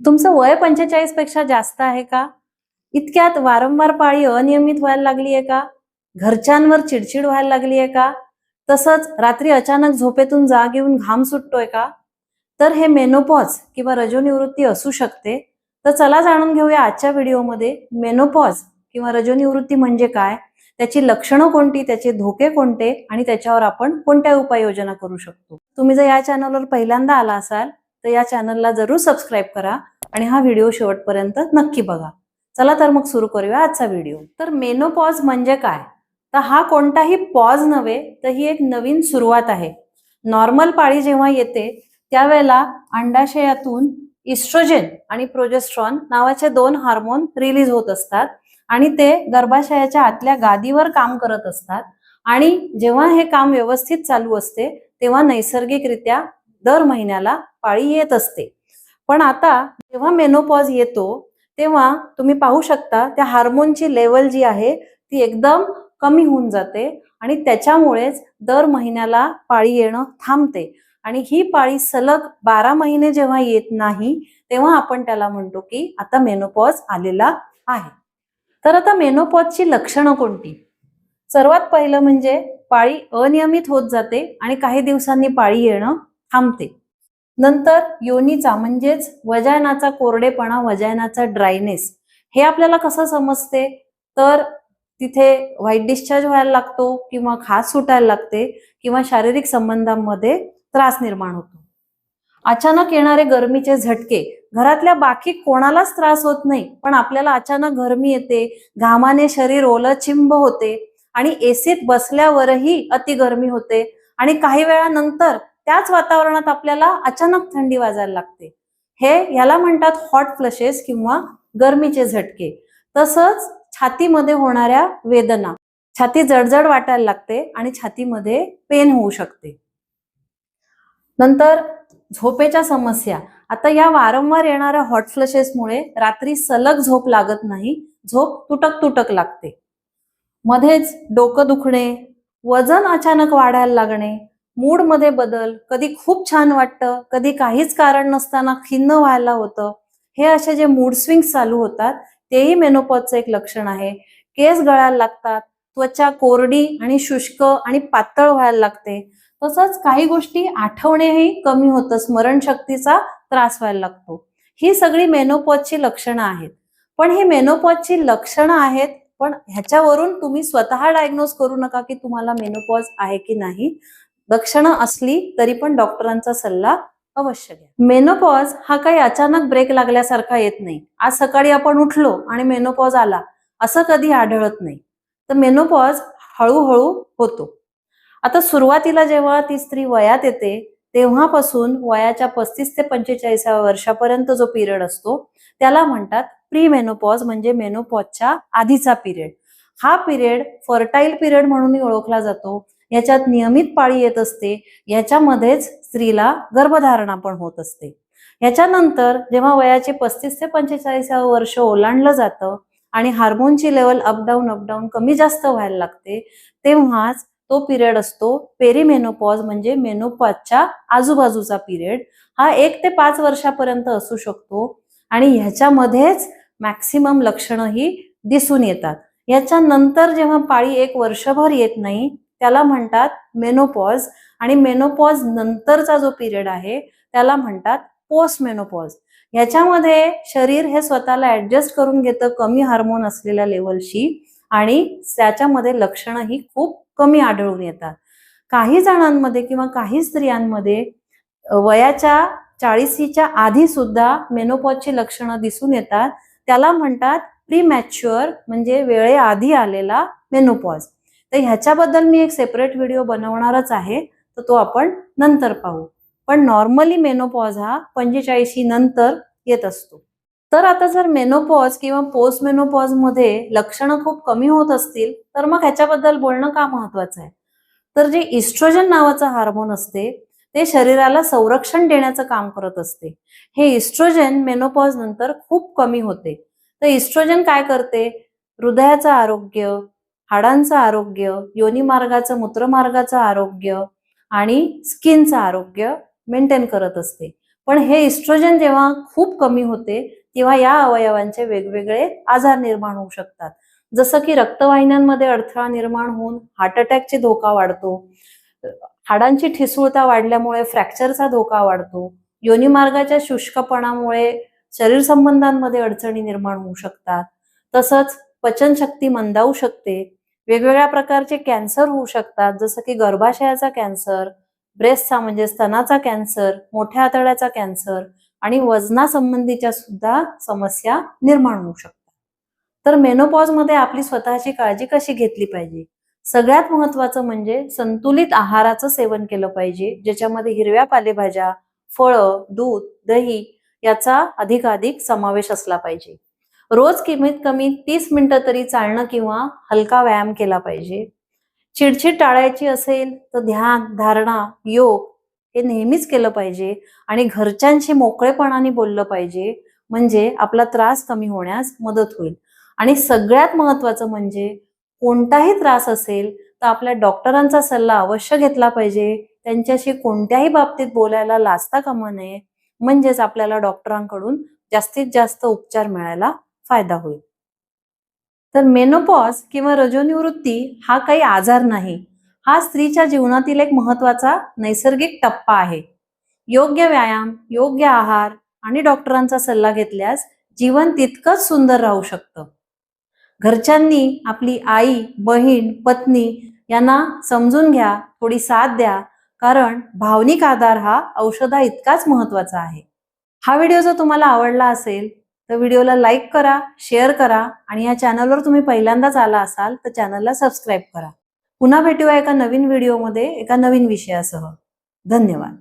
तुमचं वय पंचेचाळीसपेक्षा जास्त आहे का? इतक्यात वारंवार पाळी अनियमित व्हायला लागली आहे का? घरच्यांवर चिडचिड व्हायला लागली आहे का? तसंच रात्री अचानक झोपेतून जाग येऊन घाम सुटतोय का? तर हे मेनोपॉज किंवा रजोनिवृत्ती असू शकते. तर चला जाणून घेऊया आजच्या व्हिडिओमध्ये मेनोपॉज किंवा रजोनिवृत्ती म्हणजे काय? त्याची लक्षणं कोणती? त्याचे धोके कोणते? आणि त्याच्यावर आपण कोणत्या उपाययोजना करू शकतो? तुम्ही जर या चॅनलवर पहिल्यांदा आला असाल तर या चॅनलला जरूर सबस्क्राईब करा आणि हा व्हिडिओ शेवटपर्यंत नक्की बघा. चला तर मग सुरू करूया आजचा व्हिडिओ तर मेनोपॉज म्हणजे काय? तर हा कोणताही पॉज नव्हे तर ही एक नवीन सुरुवात आहे. नॉर्मल पाळी जेव्हा येते त्यावेळेला अंडाशयातून इस्ट्रोजेन आणि प्रोजेस्ट्रॉन नावाचे दोन हार्मोन रिलीज होत असतात आणि ते गर्भाशयाच्या आतल्या गादीवर काम करत असतात. आणि जेव्हा हे काम व्यवस्थित चालू असते तेव्हा नैसर्गिकरित्या दर महिन्याला पाळी येत असते. पण आता जेव्हा मेनोपॉज येतो तेव्हा तुम्ही पाहू शकता त्या हार्मोनची लेवल जी आहे ती एकदम कमी होऊन जाते आणि त्याच्यामुळेच दर महिन्याला पाळी येणं थांबते. आणि ही पाळी सलग बारा महिने जेव्हा येत नाही तेव्हा आपण त्याला म्हणतो की आता मेनोपॉज आलेला आहे. तर आता मेनोपॉजची लक्षणं कोणती? सर्वात पहिलं म्हणजे पाळी अनियमित होत जाते आणि काही दिवसांनी पाळी येणं थांबते. नंतर योनीचा म्हणजेच वजायनाचा कोरडेपणा वजायनाचा ड्रायनेस हे आपल्याला कसं समजते? तर तिथे व्हाईट डिस्चार्ज व्हायला लागतो किंवा खास सुटायला लागते किंवा शारीरिक संबंधांमध्ये त्रास निर्माण होतो. अचानक येणारे गरमीचे झटके. घरातल्या बाकी कोणालाच त्रास होत नाही पण आपल्याला अचानक गरमी येते घामाने शरीर ओलं चिंब होते आणि एसीत बसल्यावरही अति गरमी होते आणि काही वेळानंतर त्याच वातावरणात आपल्याला अचानक थंडी वाजायला लागते. हे याला म्हणतात हॉट फ्लशेस किंवा गरमीचे झटके. तसंच छातीमध्ये होणाऱ्या वेदना. छाती जडजड वाटायला लागते आणि छातीमध्ये पेन होऊ शकते. नंतर झोपेच्या समस्या. आता या वारंवार येणाऱ्या हॉट फ्लशेसमुळे रात्री सलग झोप लागत नाही झोप तुटक तुटक लागते. मध्येच डोकं दुखणे वजन अचानक वाढायला लागणे मूडमध्ये बदल कधी खूप छान वाटतं कधी काहीच कारण नसताना खिन्न व्हायला होतं हे असे जे मूड स्विंग्स चालू होतात तेही मेनोपॉजचं एक लक्षण आहे. केस गळायला लागतात त्वचा कोरडी आणि शुष्क आणि पातळ व्हायला लागते. तसंच काही गोष्टी आठवणेही कमी होतं स्मरणशक्तीचा त्रास व्हायला लागतो. ही सगळी मेनोपॉजची लक्षणं आहेत. पण ही मेनोपॉजची लक्षणं आहेत पण ह्याच्यावरून तुम्ही स्वतः डायग्नोज करू नका की तुम्हाला मेनोपॉज आहे की नाही. लक्षणं असली तरी पण डॉक्टरांचा सल्ला अवश्य घ्या. मेनोपॉज हा काही अचानक ब्रेक लागल्यासारखा येत नाही. आज सकाळी आपण उठलो आणि मेनोपॉज आला असं कधी आढळत नाही. तर मेनोपॉज हळूहळू होतो. आता सुरुवातीला जेव्हा ती स्त्री वयात येते तेव्हापासून वयाच्या पस्तीस ते पंचेचाळीसाव्या वर्षापर्यंत जो पिरियड असतो त्याला म्हणतात प्री मेनोपॉज म्हणजे मेनोपॉजच्या आधीचा पिरियड. हा पिरियड फर्टाईल पिरियड म्हणूनही ओळखला जातो. याच्यात नियमित पाळी येत असते. याच्यामध्येच स्त्रीला गर्भधारणा पण होत असते. याच्यानंतर जेव्हा वयाचे पस्तीस ते पंचेचाळीसावं वर्ष ओलांडलं जातं आणि हार्मोनची लेवल अपडाऊन अपडाऊन कमी जास्त व्हायला लागते तेव्हाच तो पिरियड असतो पेरीमेनोपॉज म्हणजे मेनोपॉजच्या आजूबाजूचा पिरियड. हा एक ते पाच वर्षापर्यंत असू शकतो आणि ह्याच्यामध्येच मॅक्सिमम लक्षणं ही दिसून येतात. याच्यानंतर जेव्हा पाळी एक वर्षभर येत नाही त्याला म्हणतात मेनोपॉज आणि मेनोपॉज नंतरचा जो पिरियड आहे त्याला म्हणतात पोस्ट मेनोपॉज ह्याच्यामध्ये शरीर हे स्वतःला ऍडजस्ट करून घेतं कमी हार्मोन असलेल्या लेवलशी आणि त्याच्यामध्ये लक्षणं ही खूप कमी आढळून येतात. काही जणांमध्ये किंवा काही स्त्रियांमध्ये वयाच्या चाळीसीच्या आधी सुद्धा मेनोपॉजची लक्षणं दिसून येतात. त्याला म्हणतात प्री मॅच्युअर म्हणजे वेळेआधी आलेला मेनोपॉज तर ह्याच्याबद्दल मी एक सेपरेट व्हिडिओ बनवणारच आहे. तर तो आपण नंतर पाहू. पण नॉर्मली मेनोपॉज हा पंचेचाळीशी नंतर येत असतो. तर आता जर मेनोपॉज किंवा पोस्ट मेनोपॉजमध्ये लक्षणं खूप कमी होत असतील तर मग ह्याच्याबद्दल बोलणं का महत्वाचं आहे? तर जे इस्ट्रोजन नावाचं हार्मोन असते ते शरीराला संरक्षण देण्याचं काम करत असते. हे इस्ट्रोजन मेनोपॉज नंतर खूप कमी होते. तर इस्ट्रोजन काय करते? हृदयाचं आरोग्य हाडांचं आरोग्य योनिमार्गाचं मूत्रमार्गाचं आरोग्य आणि स्किनचं आरोग्य मेंटेन करत असते. पण हे इस्ट्रोजन जेव्हा खूप कमी होते तेव्हा या अवयवांचे वेगवेगळे आजार निर्माण होऊ शकतात. जसं की रक्तवाहिन्यांमध्ये अडथळा निर्माण होऊन हार्ट अटॅकचे धोका वाढतो हाडांची ठिसूळता वाढल्यामुळे फ्रॅक्चरचा धोका वाढतो योनिमार्गाच्या शुष्कपणामुळे शरीर संबंधांमध्ये अडचणी निर्माण होऊ शकतात. तसंच पचनशक्ती मंदावू शकते वेगवेगळ्या प्रकारचे कॅन्सर होऊ शकतात. जसं की गर्भाशयाचा कॅन्सर ब्रेस्टचा म्हणजे स्तनाचा कॅन्सर मोठ्या आतड्याचा कॅन्सर आणि वजनासंबंधीच्या सुद्धा समस्या निर्माण होऊ शकतात. तर मेनोपॉजमध्ये आपली स्वतःची काळजी कशी घेतली पाहिजे? सगळ्यात महत्वाचं म्हणजे संतुलित आहाराचं सेवन केलं पाहिजे ज्याच्यामध्ये हिरव्या पालेभाज्या फळं दूध दही याचा अधिकाधिक समावेश असला पाहिजे. रोज कमीत कमी तीस मिनिटं तरी चालणं किंवा हलका व्यायाम केला पाहिजे. चिडचिड टाळायची असेल तर ध्यान धारणा योग हे नेहमीच केलं पाहिजे आणि घरच्यांशी मोकळेपणाने बोललं पाहिजे. म्हणजे आपला त्रास कमी होण्यास मदत होईल. आणि सगळ्यात महत्वाचं म्हणजे कोणताही त्रास असेल तर आपल्या डॉक्टरांचा सल्ला अवश्य घेतला पाहिजे. त्यांच्याशी कोणत्याही बाबतीत बोलायला लाजता कामा नये. म्हणजेच आपल्याला डॉक्टरांकडून जास्तीत जास्त उपचार मिळायला फायदा होईल. तर मेनोपॉज किंवा रजोनिवृत्ती हा काही आजार नाही. हा स्त्रीच्या जीवनातील एक महत्त्वाचा नैसर्गिक टप्पा आहे. योग्य व्यायाम योग्य आहार आणि डॉक्टरांचा सल्ला घेतल्यास जीवन तितकंच सुंदर राहू शकतं. घरच्यांनी आपली आई बहीण पत्नी यांना समजून घ्या थोडी साथ द्या कारण भावनिक आधार हा औषधा इतकाच महत्त्वाचा आहे. हा व्हिडिओ जर तुम्हाला आवडला असेल तर व्हिडिओला लाईक करा शेअर करा आणि या चॅनलवर तुम्ही पहिल्यांदाच आला असाल तर चॅनलला सबस्क्राईब करा. पुन्हा भेटूया एका नवीन व्हिडिओमध्ये एका नवीन विषयासह. धन्यवाद.